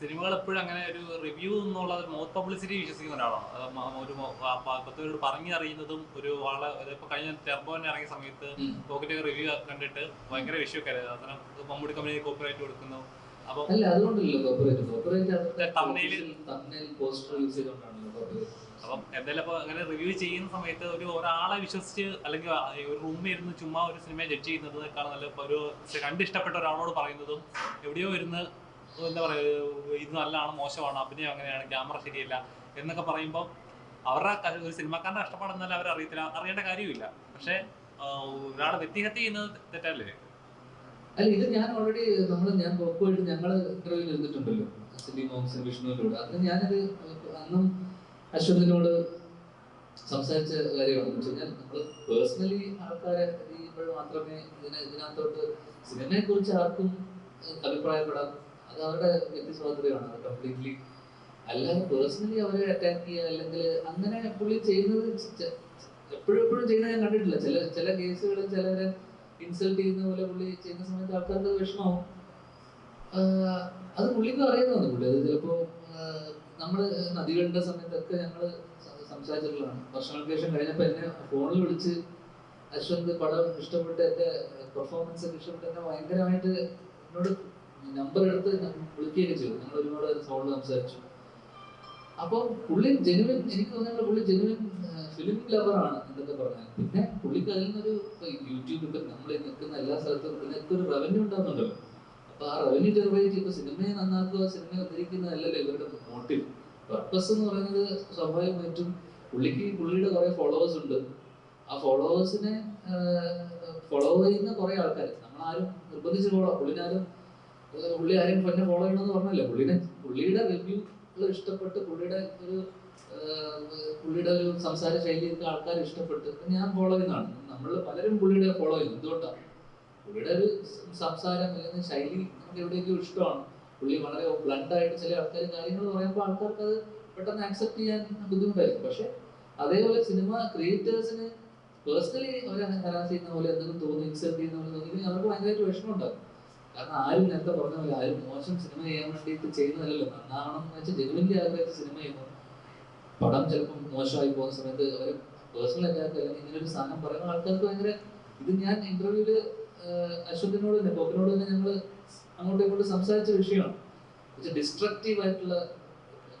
സിനിമകൾ എപ്പോഴും അങ്ങനെ ഒരു റിവ്യൂ എന്നുള്ള മൗത്ത് പബ്ലിസിറ്റി വിശ്വസിക്കുന്ന ഒരാളാണ്. ഒരു ഒരു പത്തോട് പറഞ്ഞറിയുന്നതും ഒരു വളരെ ഇപ്പൊ കഴിഞ്ഞ ടെർബോനെ ഇറങ്ങിയ സമയത്ത്. പോക്കറ്റ് റിവ്യൂ കണ്ടിട്ട് ഭയങ്കര വിഷയമൊക്കെ അതിന് മമ്മൂടി കമ്പനി കോപ്പറേറ്റ് കൊടുക്കുന്നു. അപ്പൊ അപ്പം എന്തായാലും അപ്പൊ അങ്ങനെ റിവ്യൂ ചെയ്യുന്ന സമയത്ത് ഒരു ഒരാളെ വിശ്വസിച്ച് അല്ലെങ്കിൽ ഒരു റൂമിൽ ഇരുന്ന് ചുമ്മാ ഒരു സിനിമയെ ജഡ്ജ് ചെയ്യുന്നതിനേക്കാൾ നല്ല ഒരു കണ്ടിഷ്ടപ്പെട്ട ഒരാളോട് പറയുന്നതും എവിടെയോ ഇരുന്ന് എന്താ പറയുക ഇത് നല്ലതാണ് മോശമാണ് അഭിനയം അങ്ങനെയാണ് ക്യാമറ ശരിയല്ല എന്നൊക്കെ പറയുമ്പോൾ അവരുടെ ഒരു സിനിമാക്കാരുടെ കഷ്ടപ്പാടെന്നാൽ അവർ അറിയത്തില്ല അറിയേണ്ട കാര്യമില്ല പക്ഷെ ഒരാളെ വ്യക്തിഹത്യ ചെയ്യുന്നത് തെറ്റല്ലേ? അല്ല ഇത് ഞാൻ ഓൾറെഡി നമ്മൾ ഞാൻ പോയിട്ട് ഞങ്ങൾ ഇന്റർവ്യൂ എടുത്തിട്ടുണ്ടല്ലോ സിലി മോഹൻസൻ വിഷ്ണുവിനോട്. അത് ഞാനത് അന്നും അശ്വതിനോട് സംസാരിച്ച കാര്യമാണ്. വെച്ച് കഴിഞ്ഞാൽ നമ്മൾ പേഴ്സണലി ആൾക്കാരെ ചെയ്യുമ്പോൾ മാത്രമേ ഇതിനെ ഇതിനകത്തോട്ട് സിനിമയെ കുറിച്ച് ആർക്കും അഭിപ്രായപ്പെടാം അവരുടെ വ്യക്തി സ്വാതന്ത്ര്യമാണ് കംപ്ലീറ്റ്ലി അല്ലാതെ പേഴ്സണലി അവരെ അറ്റാക്ക് ചെയ്യുക അല്ലെങ്കിൽ അങ്ങനെ പുള്ളി ചെയ്യുന്നത് എപ്പോഴും എപ്പോഴും ചെയ്യുന്നത് ഞാൻ കണ്ടിട്ടില്ല. ചില ചില കേസുകളിൽ ചിലരെ ഇൻസൾട്ട് ചെയ്യുന്ന പോലെ പുള്ളി ചെയ്യുന്ന സമയത്ത് ആൾക്കാർക്ക് വിഷമവും അത് പുള്ളിക്ക് അറിയുന്നതാണ് പുള്ളി. അത് ചിലപ്പോൾ നമ്മൾ നദികളുടെ സമയത്തൊക്കെ ഞങ്ങൾ സംസാരിച്ചിട്ടുള്ളതാണ്. വർഷങ്ങൾക്ക് ശേഷം കഴിഞ്ഞപ്പോൾ എന്നെ ഫോണിൽ വിളിച്ച് അശ്വന്ത് പടം ഇഷ്ടപ്പെട്ട് എന്റെ പെർഫോമൻസ് ഒക്കെ ഇഷ്ടപ്പെട്ട് എന്നെ ഭയങ്കരമായിട്ട് എന്നോട് നമ്പർ എടുത്ത് വിളിക്കുകയൊക്കെ ചെയ്തു. ഞങ്ങൾ ഒരുപാട് ഫോണിൽ സംസാരിച്ചു. അപ്പോൾ പുള്ളി ജെനുവിൻ എനിക്ക് തോന്നുന്നത് പുള്ളി ജെനുവിൻ ഫിലിം ലവറാണ് എന്നൊക്കെ പറഞ്ഞാൽ. പിന്നെ പുള്ളിക്ക് അതിൽ നിന്നൊരു യൂട്യൂബ് ഇപ്പൊ നമ്മൾ നിൽക്കുന്ന എല്ലാ സ്ഥലത്തും ഇതിനൊക്കെ ഒരു റവന്യൂ ഉണ്ടാകുന്നുണ്ടല്ലോ അപ്പൊ ആ റവന്യൂ ജനറേറ്റ് ചെയ്യുമ്പോൾ സിനിമയെ നന്നാക്കുക സിനിമയെ ഉദ്ധരിക്കുന്നതല്ലല്ലോ ഇവരുടെ മോട്ടീവ് പർപ്പസ് എന്ന് പറയുന്നത് സ്വാഭാവികമായിട്ടും പുള്ളിക്ക് പുള്ളിയുടെ കുറെ ഫോളോവേഴ്സ് ഉണ്ട്. ആ ഫോളോവേഴ്സിനെ ഫോളോ ചെയ്യുന്ന കുറെ ആൾക്കാർ നമ്മളാരും നിർബന്ധിച്ച് ഫോളോ പുള്ളിനാരും പുള്ളി ആരും പൊന്നെ ഫോളോ ചെയ്യണമെന്ന് പറഞ്ഞല്ലോ. പുള്ളിനെ പുള്ളിയുടെ റിവ്യൂ ഇഷ്ടപ്പെട്ട്. പുള്ളിയുടെ ഒരു പുള്ളിയുടെ ഒരു സംസാര ശൈലിയൊക്കെ ആൾക്കാർ ഇഷ്ടപ്പെട്ട്. ഞാൻ ഫോളോ ചെയ്യുന്നതാണ്. നമ്മൾ പലരും പുള്ളിയുടെ ഫോളോ ചെയ്യുന്നു. എന്തുകൊണ്ടാണ് പുള്ളിയുടെ ഒരു സംസാരം അല്ലെങ്കിൽ ശൈലി നമുക്ക് എവിടെയെങ്കിലും ഇഷ്ടമാണ്. പുള്ളി വളരെ ബ്ലണ്ട് ആയിട്ട് ചില ആൾക്കാർ കാര്യങ്ങൾ പറയുമ്പോൾ ആൾക്കാർക്ക് അത് പെട്ടെന്ന് ആക്സെപ്റ്റ് ചെയ്യാൻ ബുദ്ധിമുട്ടായിരിക്കും. പക്ഷെ അതേപോലെ സിനിമ ക്രിയേറ്റേഴ്സിന് പേഴ്സണലി അവരെ ഹരാസ് ചെയ്യുന്ന പോലെ എന്തെങ്കിലും തോന്നി ഇൻസൾട്ട് ചെയ്യുന്ന പോലെ തോന്നി അവർക്ക് ഭയങ്കരമായിട്ട് വിഷമം ഉണ്ടാകും. കാരണം ആരും നേരത്തെ പറഞ്ഞ പോലെ ആരും മോശം സിനിമ ചെയ്യാൻ വേണ്ടിയിട്ട് ചെയ്യുന്നതല്ലല്ലോ. നന്നാണെന്ന് വെച്ചാൽ ജനുവൻലി ആഗ്രഹിച്ച് സിനിമ ചെയ്യുമ്പോൾ പടം ചിലപ്പോൾ മോശമായി പോകുന്ന സമയത്ത് അവർ പേഴ്സണൽ അറ്റാക്ക് അല്ലെങ്കിൽ ഇങ്ങനെ ഒരു സാധനം പറയുന്ന ആൾക്കാർക്ക് ഭയങ്കര ഇത് ഞാൻ ഇന്റർവ്യൂവിൽ അശ്വതിനോട് തന്നെ പോക്കിനോട് തന്നെ ഞങ്ങൾ അങ്ങോട്ടും ഇങ്ങോട്ടും സംസാരിച്ച വിഷയമാണ്. ഡിസ്ട്രക്റ്റീവ് ആയിട്ടുള്ള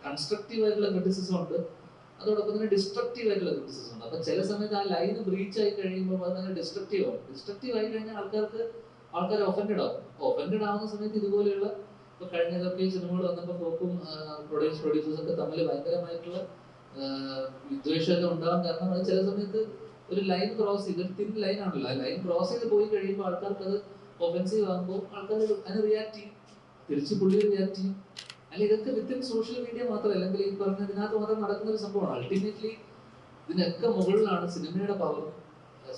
കൺസ്ട്രക്റ്റീവ് ആയിട്ടുള്ള ക്രിറ്റിസിസം ഉണ്ട്. അതോടൊപ്പം തന്നെ ഡിസ്ട്രക്റ്റീവ് ആയിട്ടുള്ള ക്രിറ്റിസിസം ഉണ്ട്. അപ്പൊ ചില സമയത്ത് ആ ലൈന് ബ്രീച്ച് ആയി കഴിയുമ്പോൾ അത് ഡിസ്ട്രക്റ്റീവ് ആവും ഡിസ്ട്രക്റ്റീവ് ആയി കഴിഞ്ഞാൽ ആൾക്കാർക്ക് ആൾക്കാർ ഒഫൻഡഡ് ആവും. ഒഫൻഡഡ് ആവുന്ന സമയത്ത് ഇതുപോലെയുള്ള ഇപ്പൊ കഴിഞ്ഞതൊക്കെ സിനിമകൾ വന്നപ്പോൾ ഫോക്കും പ്രൊഡ്യൂസ് പ്രൊഡ്യൂസേഴ്സ് ഒക്കെ തമ്മിൽ ഭയങ്കരമായിട്ടുള്ള വിദ്വേഷം വിദ്വേഷമൊക്കെ ഉണ്ടാവാൻ കാരണം അത് ചില സമയത്ത് ഒരു ലൈൻ ക്രോസ് ചെയ്ത് ഒരു തിൻ ലൈൻ ആണല്ലോ. ആ ലൈൻ ക്രോസ് ചെയ്ത് പോയി കഴിയുമ്പോൾ ആൾക്കാർക്ക് അത് ഒഫൻസീവ് ആകുമ്പോൾ ആൾക്കാർ അതിന് റിയാക്ട് ചെയ്യും. തിരിച്ച് പുള്ളി റിയാക്ട് ചെയ്യും. അല്ല ഇതൊക്കെ വിത്തിൻ സോഷ്യൽ മീഡിയ മാത്രമല്ല അല്ലെങ്കിൽ ഈ പറഞ്ഞ ഇതിനകത്ത് മാത്രം നടക്കുന്ന ഒരു സംഭവമാണ്. അൾട്ടിമേറ്റ്ലി ഇതിനൊക്കെ മുകളിലാണ് സിനിമയുടെ പവർ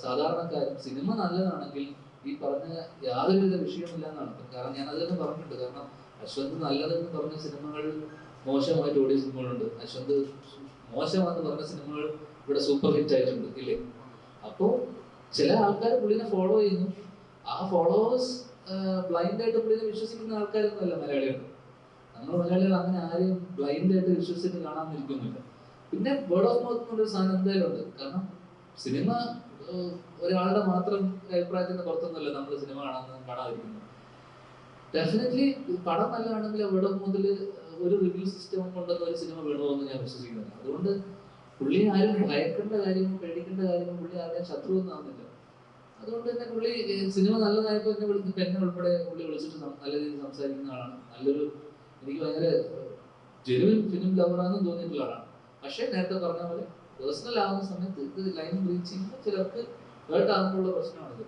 സാധാരണക്കാരും സിനിമ നല്ലതാണെങ്കിൽ ഈ പറഞ്ഞ യാതൊരുവിധ വിഷയമില്ല എന്നാണ് കാരണം ഞാൻ അത് തന്നെ പറഞ്ഞിട്ടുണ്ട്. കാരണം അശ്വന്ത് നല്ലതെന്ന് പറഞ്ഞ സിനിമകൾ മോശമായിട്ട് ഓടിയ സിനിമകളുണ്ട്. അശ്വന്ത് മോശമാണെന്ന് പറഞ്ഞ സിനിമകൾ ഇവിടെ സൂപ്പർ ഹിറ്റ് ആയിട്ടുണ്ട് ഇല്ലേ? അപ്പോ ചില ആൾക്കാർ പുള്ളിനെ ഫോളോ ചെയ്യുന്നു. ആ ഫോളോവേഴ്സ് ബ്ലൈൻഡ് ആയിട്ട് പുള്ളിനെ വിശ്വസിക്കുന്ന ആൾക്കാരൊന്നുമല്ല മലയാളികൾ. നമ്മൾ മലയാളികൾ അങ്ങനെ ആരെയും ബ്ലൈൻഡ് ആയിട്ട് വിശ്വസിച്ചിട്ട് കാണാൻ നിൽക്കുന്നില്ല. പിന്നെ വേർഡ് ഓഫ് മൗത്ത് എന്നൊരു സാധനം എന്തായാലും ഉണ്ട്. കാരണം സിനിമ ഒരാളുടെ മാത്രം അഭിപ്രായത്തിന് പുറത്തൊന്നുമല്ല നമ്മൾ സിനിമ കാണാൻ കാണാതിരിക്കുന്നത് ഡെഫിനറ്റ്ലി പടം നല്ലതാണെങ്കിൽ വേർഡ് മുതൽ ഒരു റിവ്യൂ സിസ്റ്റം കൊണ്ടുവന്ന ഒരു സിനിമ വേണമെന്ന് ഞാൻ വിശ്വസിക്കുന്നില്ല. അതുകൊണ്ട് പുള്ളി ആരും ഭയക്കേണ്ട കാര്യമോ പേടിക്കേണ്ട കാര്യമോ പുള്ളി ആരുടെയും ശത്രു ഒന്നും ആവുന്നില്ല. അതുകൊണ്ട് തന്നെ പുള്ളി സിനിമ നല്ലതായപ്പോൾ എന്നെ വിളിച്ച് എന്നെ ഉൾപ്പെടെ പുള്ളി വിളിച്ചിട്ട് നല്ല രീതിയിൽ സംസാരിക്കുന്ന ആളാണ്. നല്ലൊരു എനിക്ക് ഭയങ്കര ജെനുവിൻ ഫിലിം ലവറാണെന്ന് തോന്നിയിട്ടുള്ള ആളാണ്. പക്ഷേ നേരത്തെ പറഞ്ഞ പോലെ പേഴ്സണൽ ആവുന്ന സമയത്ത് ഇത് ലൈൻ ബ്രീച്ച് ചെയ്യുമ്പോൾ ചിലർക്ക് ഹേർട്ട് ആകുമ്പോഴുള്ള പ്രശ്നമാണിത്.